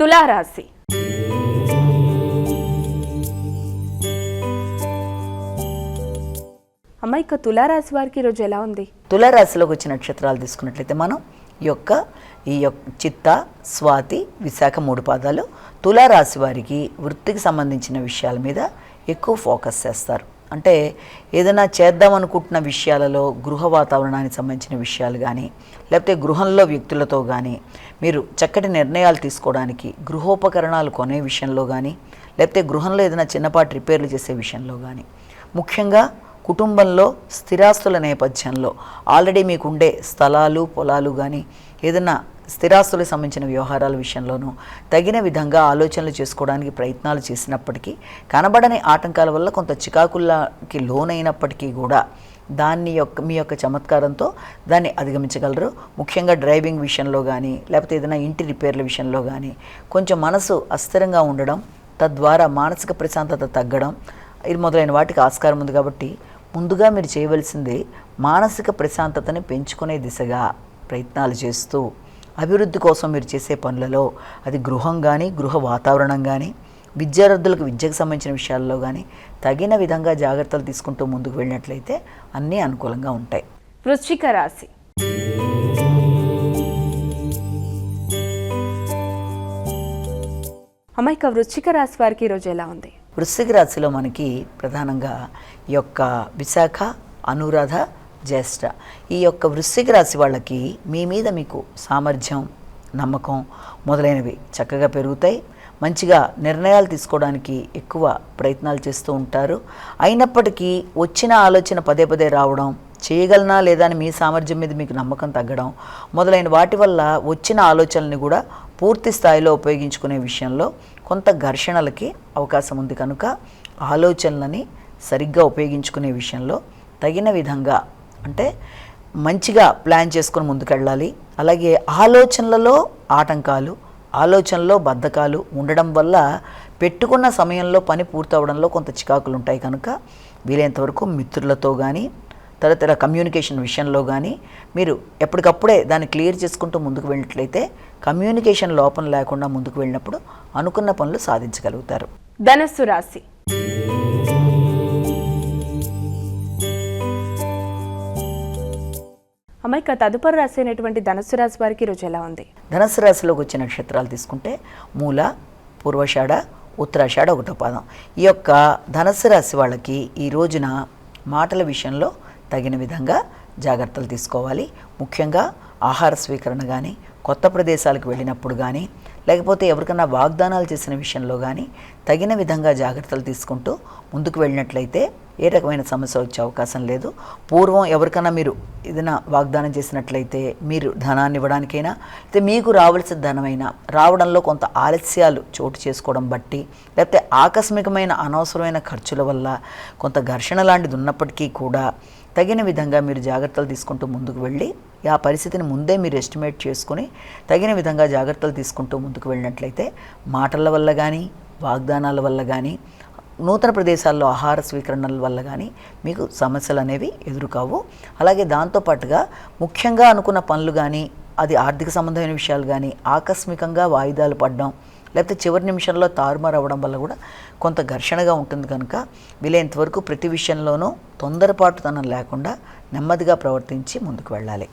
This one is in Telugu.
తులారాశి. అమ్మ ఇక తులారాశి వారికి ఈరోజు ఎలా ఉంది? తులారాశిలోకి వచ్చిన నక్షత్రాలు తీసుకున్నట్లయితే మనం ఈ యొక్క ఈ యొక్క చిత్త స్వాతి విశాఖ మూడు పాదాలు తులారాశి వారికి వృత్తికి సంబంధించిన విషయాల మీద ఎక్కువ ఫోకస్ చేస్తారు. అంటే ఏదైనా చేద్దాం అనుకుంటున్న విషయాలలో గృహ వాతావరణానికి సంబంధించిన విషయాలు కానీ లేకపోతే గృహంలో వ్యక్తులతో కానీ మీరు చక్కటి నిర్ణయాలు తీసుకోవడానికి గృహోపకరణాలు కొనే విషయంలో కానీ లేకపోతే గృహంలో ఏదైనా చిన్నపాటి రిపేర్లు చేసే విషయంలో కానీ ముఖ్యంగా కుటుంబంలో స్థిరాస్తుల నేపథ్యంలో ఆల్రెడీ మీకు ఉండే స్థలాలు పొలాలు కానీ ఏదైనా స్థిరాస్తులకు సంబంధించిన వ్యవహారాల విషయంలోనూ తగిన విధంగా ఆలోచనలు చేసుకోవడానికి ప్రయత్నాలు చేసినప్పటికీ కనబడని ఆటంకాల వల్ల కొంత చికాకుల్లాకి లోనైనప్పటికీ కూడా దాన్ని యొక్క మీ యొక్క చమత్కారంతో దాన్ని అధిగమించగలరు. ముఖ్యంగా డ్రైవింగ్ విషయంలో కానీ లేకపోతే ఏదైనా ఇంటి రిపేర్ల విషయంలో కానీ కొంచెం మనసు అస్థిరంగా ఉండడం తద్వారా మానసిక ప్రశాంతత తగ్గడం ఇది మొదలైన వాటికి ఆస్కారం ఉంది కాబట్టి ముందుగా మీరు చేయవలసింది మానసిక ప్రశాంతతని పెంచుకునే దిశగా ప్రయత్నాలు చేస్తూ అభివృద్ధి కోసం మీరు చేసే పనులలో అది గృహం కానీ గృహ వాతావరణం కానీ విద్యార్థులకు విద్యకు సంబంధించిన విషయాల్లో కానీ తగిన విధంగా జాగ్రత్తలు తీసుకుంటూ ముందుకు వెళ్ళినట్లయితే అన్నీ అనుకూలంగా ఉంటాయి. వృశ్చిక రాశి. అమ్మ ఇక వృశ్చిక రాశి వారికి ఈరోజు ఎలా ఉంది? వృశ్చిక రాశిలో మనకి ప్రధానంగా ఈ యొక్క విశాఖ అనురాధ జ్యేష్ఠ. ఈ యొక్క వృశ్చిక రాశి వాళ్ళకి మీ మీద మీకు సామర్థ్యం నమ్మకం మొదలైనవి చక్కగా పెరుగుతాయి. మంచిగా నిర్ణయాలు తీసుకోవడానికి ఎక్కువ ప్రయత్నాలు చేస్తూ ఉంటారు. అయినప్పటికీ వచ్చిన ఆలోచన పదే పదే రావడం చేయగలనా లేదా అని మీ సామర్థ్యం మీద మీకు నమ్మకం తగ్గడం మొదలైన వాటి వల్ల వచ్చిన ఆలోచనల్ని కూడా పూర్తి స్థాయిలో ఉపయోగించుకునే విషయంలో కొంత ఘర్షణలకి అవకాశం ఉంది. కనుక ఆలోచనలని సరిగ్గా ఉపయోగించుకునే విషయంలో తగిన విధంగా అంటే మంచిగా ప్లాన్ చేసుకొని ముందుకెళ్ళాలి. అలాగే ఆలోచనలలో ఆటంకాలు ఆలోచనలో బద్ధకాలు ఉండడం వల్ల పెట్టుకున్న సమయంలో పని పూర్తవడంలో కొంత చికాకులు ఉంటాయి కనుక వీలైనంతవరకు మిత్రులతో కానీ తదితర కమ్యూనికేషన్ విషయంలో కానీ మీరు ఎప్పటికప్పుడే దాన్ని క్లియర్ చేసుకుంటూ ముందుకు వెళ్ళినట్లయితే కమ్యూనికేషన్ లోపం లేకుండా ముందుకు వెళ్ళినప్పుడు అనుకున్న పనులు సాధించగలుగుతారు. ధనస్సు రాశి. అమ్మాయి తదుపరి రాశి అయినటువంటి ధనస్సు రాశి వారికి ఈరోజు ఎలా ఉంది? ధనస్సు రాశిలోకి వచ్చే నక్షత్రాలు తీసుకుంటే మూల పూర్వషాఢ ఉత్తరాషాఢ ఒకటో పాదం ఈ యొక్క ధనస్సు రాశి వాళ్ళకి ఈ రోజున మాటల విషయంలో తగిన విధంగా జాగ్రత్తలు తీసుకోవాలి. ముఖ్యంగా ఆహార స్వీకరణ కానీ కొత్త ప్రదేశాలకు వెళ్ళినప్పుడు కానీ లేకపోతే ఎవరికైనా వాగ్దానాలు చేసిన విషయంలో కానీ తగిన విధంగా జాగ్రత్తలు తీసుకుంటూ ముందుకు వెళ్ళినట్లయితే ఏ రకమైన సమస్య వచ్చే అవకాశం లేదు. పూర్వం ఎవరికైనా మీరు ఏదైనా వాగ్దానం చేసినట్లయితే మీరు ధనాన్ని ఇవ్వడానికైనా లేకపోతే మీకు రావాల్సిన ధనమైనా రావడంలో కొంత ఆలస్యాలు చోటు చేసుకోవడం బట్టి లేకపోతే ఆకస్మికమైన అనవసరమైన ఖర్చుల వల్ల కొంత ఘర్షణ లాంటిది ఉన్నప్పటికీ కూడా తగిన విధంగా మీరు జాగ్రత్తలు తీసుకుంటూ ముందుకు వెళ్ళి ఆ పరిస్థితిని ముందే మీరు ఎస్టిమేట్ చేసుకుని తగిన విధంగా జాగ్రత్తలు తీసుకుంటూ ముందుకు వెళ్ళినట్లయితే మాటల వల్ల కానీ వాగ్దానాల వల్ల కానీ నూతన ప్రదేశాల్లో ఆహార స్వీకరణల వల్ల కానీ మీకు సమస్యలు అనేవి ఎదురుకావు. అలాగే దాంతోపాటుగా ముఖ్యంగా అనుకున్న పనులు కానీ అది ఆర్థిక సంబంధమైన విషయాలు కానీ ఆకస్మికంగా వాయిదాలు పడడం లేకపోతే చివరి నిమిషంలో తారుమారు అవ్వడం వల్ల కూడా కొంత ఘర్షణగా ఉంటుంది కనుక వీలైనంత వరకు ప్రతి విషయంలోనూ తొందరపాటుతనం లేకుండా నెమ్మదిగా ప్రవర్తించి ముందుకు వెళ్ళాలి.